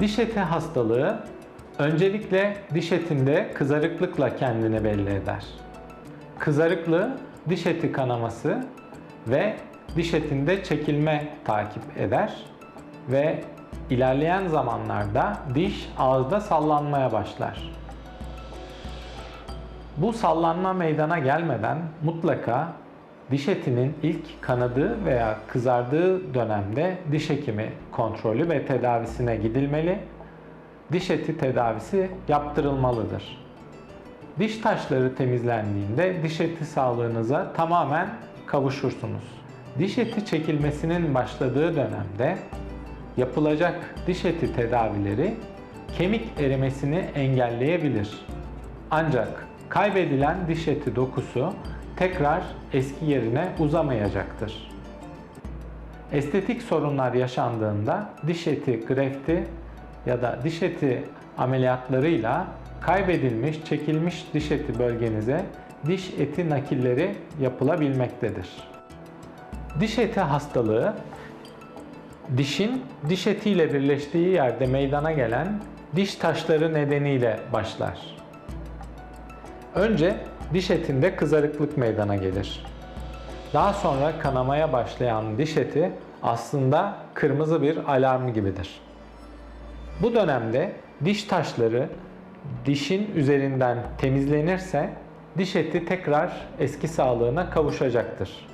Diş eti hastalığı öncelikle diş etinde kızarıklıkla kendini belli eder. Kızarıklığı diş eti kanaması ve diş etinde çekilme takip eder ve ilerleyen zamanlarda diş ağızda sallanmaya başlar. Bu sallanma meydana gelmeden mutlaka diş etinin ilk kanadığı veya kızardığı dönemde diş hekimi kontrolü ve tedavisine gidilmeli. Diş eti tedavisi yaptırılmalıdır. Diş taşları temizlendiğinde diş eti sağlığınıza tamamen kavuşursunuz. Diş eti çekilmesinin başladığı dönemde yapılacak diş eti tedavileri kemik erimesini engelleyebilir. Ancak kaybedilen diş eti dokusu tekrar eski yerine uzamayacaktır. Estetik sorunlar yaşandığında diş eti grefti ya da diş eti ameliyatlarıyla kaybedilmiş, çekilmiş diş eti bölgenize diş eti nakilleri yapılabilmektedir. Diş eti hastalığı dişin diş etiyle birleştiği yerde meydana gelen diş taşları nedeniyle başlar. Önce diş etinde kızarıklık meydana gelir. Daha sonra kanamaya başlayan diş eti aslında kırmızı bir alarm gibidir. Bu dönemde diş taşları dişin üzerinden temizlenirse diş eti tekrar eski sağlığına kavuşacaktır.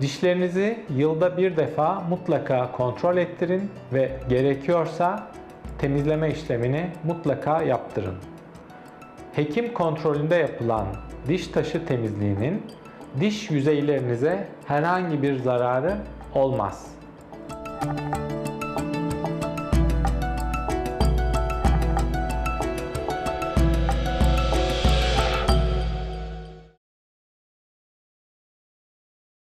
Dişlerinizi yılda bir defa mutlaka kontrol ettirin ve gerekiyorsa temizleme işlemini mutlaka yaptırın. Hekim kontrolünde yapılan diş taşı temizliğinin diş yüzeylerinize herhangi bir zararı olmaz.